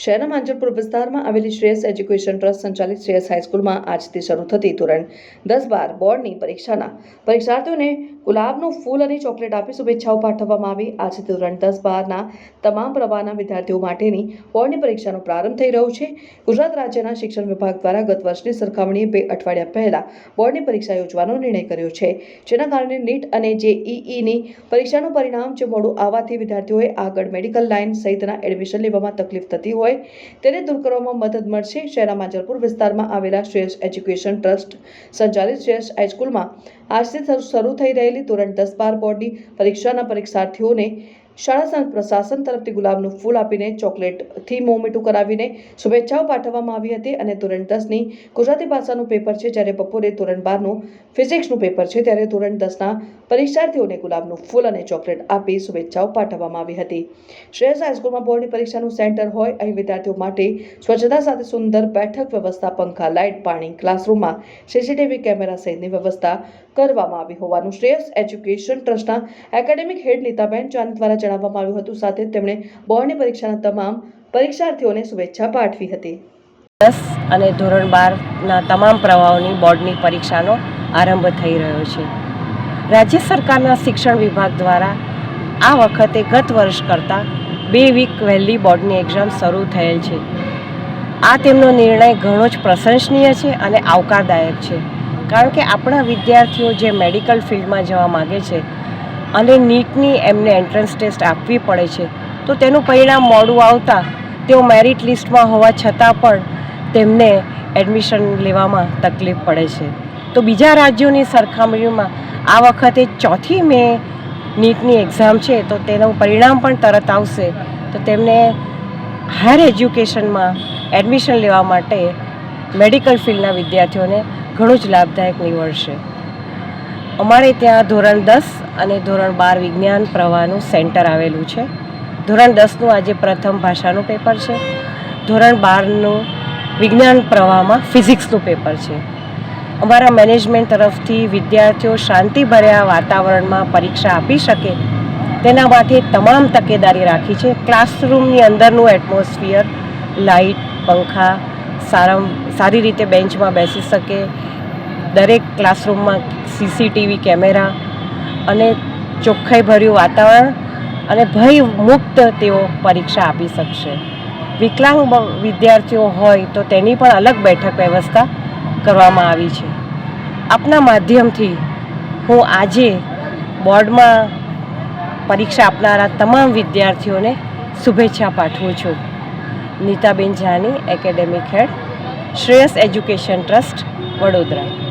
શહેરના માંજરપુર વિસ્તારમાં આવેલી શ્રેયસ એજ્યુકેશન ટ્રસ્ટ સંચાલિત શ્રેયસ હાઈસ્કૂલમાં આજથી શરૂ થતી ધોરણ દસ બાર બોર્ડની પરીક્ષાના પરીક્ષાર્થીઓને ગુલાબનું ફૂલ અને ચોકલેટ આપી શુભેચ્છાઓ પાઠવવામાં આવી. આજે ધોરણ દસ બારના તમામ પ્રવાહના વિદ્યાર્થીઓ માટેની બોર્ડની પરીક્ષાનો પ્રારંભ થઈ રહ્યો છે. ગુજરાત રાજ્યના શિક્ષણ વિભાગ દ્વારા ગત વર્ષની સરખામણીએ બે અઠવાડિયા પહેલા બોર્ડની પરીક્ષા યોજવાનો નિર્ણય કર્યો છે. જેના કારણે નીટ અને જેઈઈની પરીક્ષાનું પરિણામ જે મોડું આવવાથી વિદ્યાર્થીઓએ આગળ મેડિકલ લાઇન સહિતના એડમિશન લેવામાં તકલીફ થતી હોય તેને દૂર કરવામાં મદદ મળશે. શહેરના માંજલપુર વિસ્તારમાં આવેલા શ્રેષ્ઠ એજ્યુકેશન ટ્રસ્ટ સંચાલિત શ્રેષ્ઠ હાઈસ્કૂલમાં આજથી શરૂ- થઈ રહેલી ધોરણ દસ બાર બોર્ડની પરીક્ષાના પરીક્ષાર્થીઓને શાળા પ્રશાસન તરફથી ગુલાબનું ફૂલ આપીને ચોકલેટથી મોં મીઠું કરાવીને શુભેચ્છાઓ પાઠવવામાં આવી હતી અને ધોરણ દસની ગુજરાતી ભાષાનું પેપર છે. જ્યારે બપોરે ધોરણ બારનું ફિઝિક્સનું પેપર છે. ત્યારે ધોરણ દસના પરીક્ષાર્થીઓને ગુલાબનું ફૂલ અને ચોકલેટ આપી શુભેચ્છાઓ પાઠવવામાં આવી હતી. શ્રેયસ હાઈસ્કૂલમાં બોર્ડની પરીક્ષાનું સેન્ટર હોય, અહીં વિદ્યાર્થીઓ માટે સ્વચ્છતા સાથે સુંદર બેઠક વ્યવસ્થા, પંખા, લાઇટ, પાણી, ક્લાસરૂમમાં સીસીટીવી કેમેરા સહિતની વ્યવસ્થા કરવામાં આવી હોવાનું શ્રેયસ એજ્યુકેશન ટ્રસ્ટના એકેડેમિક હેડ નીતાબેન ચાંદ દ્વારા જણાવવામાં આવ્યું હતું. સાથે તેમણે બોર્ડની પરીક્ષાના તમામ પરીક્ષાર્થીઓને શુભેચ્છા પાઠવી હતી. દસ અને ધોરણ બારના તમામ પ્રવાહોની બોર્ડની પરીક્ષાનો આરંભ થઈ રહ્યો છે. રાજ્ય સરકારના શિક્ષણ વિભાગ દ્વારા આ વખતે ગત વર્ષ કરતાં બે વીક વહેલી બોર્ડની એક્ઝામ શરૂ થયેલ છે. આ તેમનો નિર્ણય ઘણો જ પ્રશંસનીય છે અને આવકારદાયક છે. કારણ કે આપણા વિદ્યાર્થીઓ જે મેડિકલ ફિલ્ડમાં જવા માગે છે અને નીટની એમને એન્ટ્રન્સ ટેસ્ટ આપવી પડે છે, તો તેનું પરિણામ મોડું આવતા તેઓ મેરિટ લિસ્ટમાં હોવા છતાં પણ તેમને એડમિશન લેવામાં તકલીફ પડે છે. તો બીજા રાજ્યોની સરખામણીમાં આ વખતે ચોથી મે નીટની એક્ઝામ છે, તો તેનું પરિણામ પણ તરત આવશે. તો તેમને હાયર એજ્યુકેશનમાં એડમિશન લેવા માટે મેડિકલ ફિલ્ડના વિદ્યાર્થીઓને ઘણું જ લાભદાયક નીવડશે. અમારે ત્યાં ધોરણ દસ અને ધોરણ બાર વિજ્ઞાન પ્રવાહનું સેન્ટર આવેલું છે. ધોરણ દસનું આજે પ્રથમ ભાષાનું પેપર છે. ધોરણ બારનું વિજ્ઞાન પ્રવાહમાં ફિઝિક્સનું પેપર છે. અમારા મેનેજમેન્ટ તરફથી વિદ્યાર્થીઓ શાંતિભર્યા વાતાવરણમાં પરીક્ષા આપી શકે તેના માટે તમામ તકેદારી રાખી છે. ક્લાસરૂમની અંદરનું એટમોસ્ફિયર લાઇટ પંખા સારા સારી રીતે બેન્ચમાં બેસી શકે. દરેક ક્લાસરૂમમાં સીસીટીવી કેમેરા અને ચોખ્ખાઈભર્યું વાતાવરણ અને ભય મુક્ત તેઓ પરીક્ષા આપી શકશે. વિકલાંગ વિદ્યાર્થીઓ હોય તો તેની પણ અલગ બેઠક વ્યવસ્થા કરવામાં આવી છે. આપના માધ્યમથી હું આજે બોર્ડમાં પરીક્ષા આપનારા તમામ વિદ્યાર્થીઓને શુભેચ્છા પાઠવું છું. Nitaben Jani academic head, Shreyas education trust, Vadodara.